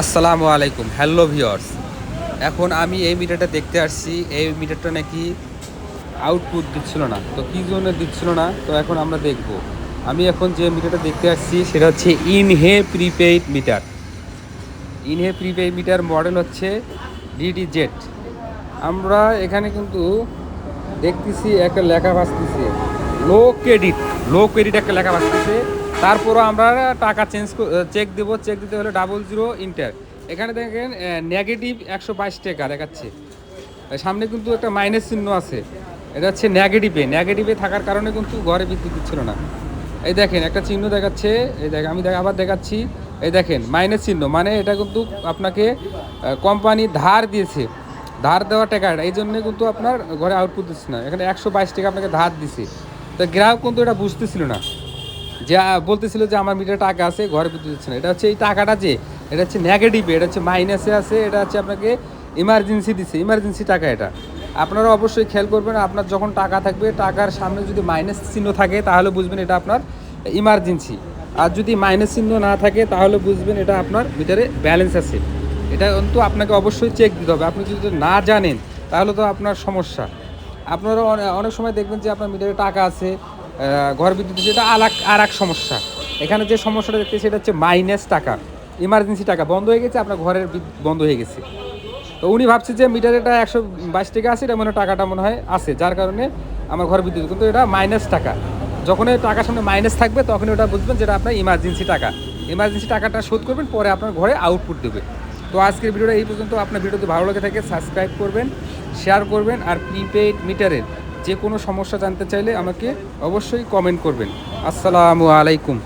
আসসালামু আলাইকুম, hello viewers এখন আমি এই মিটারটা দেখতে আসছি। এই মিটারটা নাকি আউটপুট দিচ্ছিল না। তো কী জন্য দিচ্ছিল না? তো এখন আমরা দেখব। আমি এখন যে মিটারটা দেখতে আসছি, সেটা হচ্ছে ইনহে প্রিপেইড মিটার ইনহে প্রিপেইড মিটার মডেল হচ্ছে ডিডি জেট আমরা এখানে কিন্তু দেখতেছি, একটা লেখা ভাসতেছে। লো ক্রেডিট লো ক্রেডিট একটা লেখা ভাসতেছে তারপরও আমরা টাকা চেঞ্জ চেক দেবো চেক দিতে হলে ডাবল জিরো ইন্টার এখানে দেখেন নেগেটিভ একশো বাইশ টাকা দেখাচ্ছে। সামনে কিন্তু একটা মাইনাস চিহ্ন আছে। এটা হচ্ছে নেগেটিভে নেগেটিভে থাকার কারণে কিন্তু ঘরে বিদ্যুৎ দিচ্ছিল না। এই দেখেন, একটা চিহ্ন দেখাচ্ছে। এই দেখ আমি আবার দেখাচ্ছি। এই দেখেন মাইনাস চিহ্ন। মানে এটা কিন্তু আপনাকে কোম্পানি ধার দিয়েছে। ধার দেওয়া টাকা এই জন্য কিন্তু আপনার ঘরে আউটপুট দিচ্ছে না। এখানে একশো বাইশ টাকা আপনাকে ধার দিছে। তো গ্রাহক কিন্তু এটা বুঝতেছিল না। যে বলতেছিল যে আমার মিটারে টাকা আছে, ঘরে বিদ্যুৎ দিচ্ছে না। এটা হচ্ছে এই টাকাটা যে, এটা হচ্ছে নেগেটিভে এটা হচ্ছে মাইনাসে আছে, এটা হচ্ছে আপনাকে ইমার্জেন্সি দিচ্ছে। ইমার্জেন্সি টাকা এটা। আপনারা অবশ্যই খেয়াল করবেন, আপনার যখন টাকা থাকবে, টাকার সামনে যদি মাইনাস চিহ্ন থাকে, তাহলে বুঝবেন এটা আপনার ইমার্জেন্সি আর যদি মাইনাস চিহ্ন না থাকে, তাহলে বুঝবেন এটা আপনার মিটারে ব্যালেন্স আছে। এটা কিন্তু আপনাকে অবশ্যই চেক দিতে হবে। আপনি যদি না জানেন, তাহলে তো আপনার সমস্যা। আপনারা অনেক সময় দেখবেন যে আপনার মিটারে টাকা আছে ঘর বিদ্যুৎ সেটা আলাক আর এক সমস্যা। এখানে যে সমস্যাটা দেখতে সেটা হচ্ছে মাইনাস টাকা ইমার্জেন্সি টাকা বন্ধ হয়ে গেছে, আপনার ঘরের বন্ধ হয়ে গেছে। তো উনি ভাবছে যে মিটারেটা একশো বাইশ টাকা আছে, এটা মনে হয় টাকাটা মনে হয় আছে, যার কারণে আমার ঘর বিদ্যুৎ, কিন্তু এটা মাইনাস টাকা। যখন টাকার সামনে মাইনাস থাকবে তখন ওটা বুঝবেন যেটা আপনার ইমার্জেন্সি টাকা। ইমার্জেন্সি টাকাটা শোধ করবেন, পরে আপনার ঘরে আউটপুট দেবে। তো আজকের ভিডিওটা এই পর্যন্ত, আপনার ভিডিওতে ভালো লাগে থাকে সাবস্ক্রাইব করবেন। শেয়ার করবেন আর প্রিপেইড মিটারের যে কোনো সমস্যা জানতে চাইলে আমাকে অবশ্যই কমেন্ট করবেন। আসসালামু আলাইকুম।